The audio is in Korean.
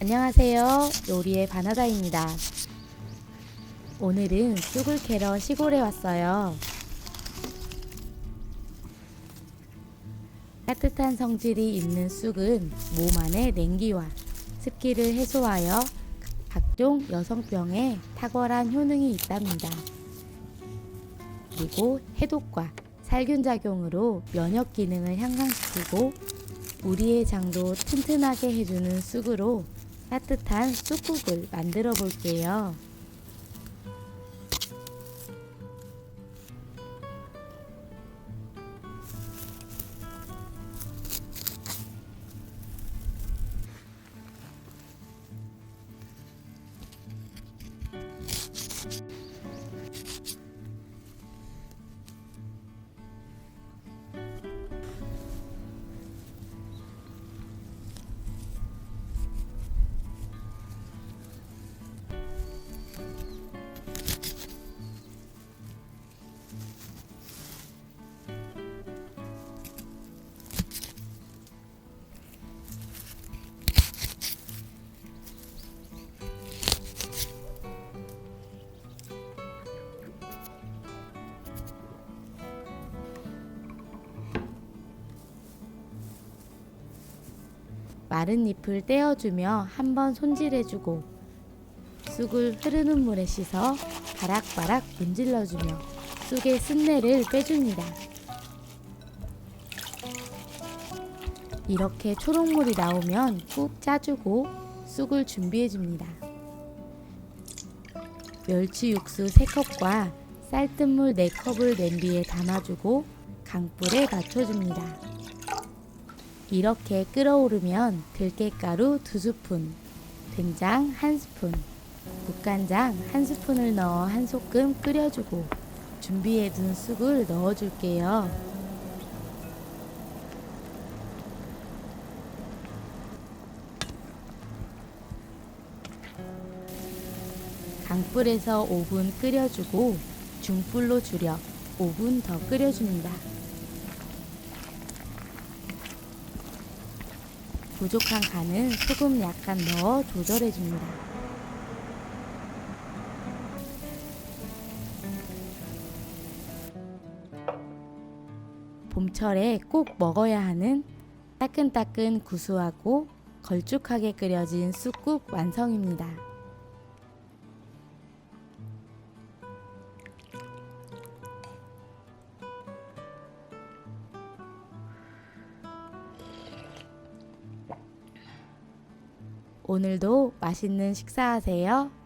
안녕하세요. 요리의 바나다입니다. 오늘은 쑥을 캐러 시골에 왔어요. 따뜻한 성질이 있는 쑥은 몸 안의 냉기와 습기를 해소하여 각종 여성병에 탁월한 효능이 있답니다. 그리고 해독과 살균 작용으로 면역 기능을 향상시키고 우리의 장도 튼튼하게 해주는 쑥으로 따뜻한 쑥국을 만들어 볼게요. 마른 잎을 떼어주며 한번 손질해주고 쑥을 흐르는 물에 씻어 바락바락 문질러주며 쑥의 쓴내를 빼줍니다. 이렇게 초록물이 나오면 꾹 짜주고 쑥을 준비해줍니다. 멸치 육수 3컵과 쌀뜨물 4컵을 냄비에 담아주고 강불에 맞춰줍니다. 이렇게 끓어오르면 들깨가루 2스푼, 된장 1스푼, 국간장 1스푼을 넣어 한 소끔 끓여주고 준비해둔 쑥을 넣어줄게요. 강불에서 5분 끓여주고 중불로 줄여 5분 더 끓여줍니다. 부족한 간은 소금 약간 넣어 조절해 줍니다. 봄철에 꼭 먹어야 하는 따끈따끈 구수하고 걸쭉하게 끓여진 쑥국 완성입니다. 오늘도 맛있는 식사하세요.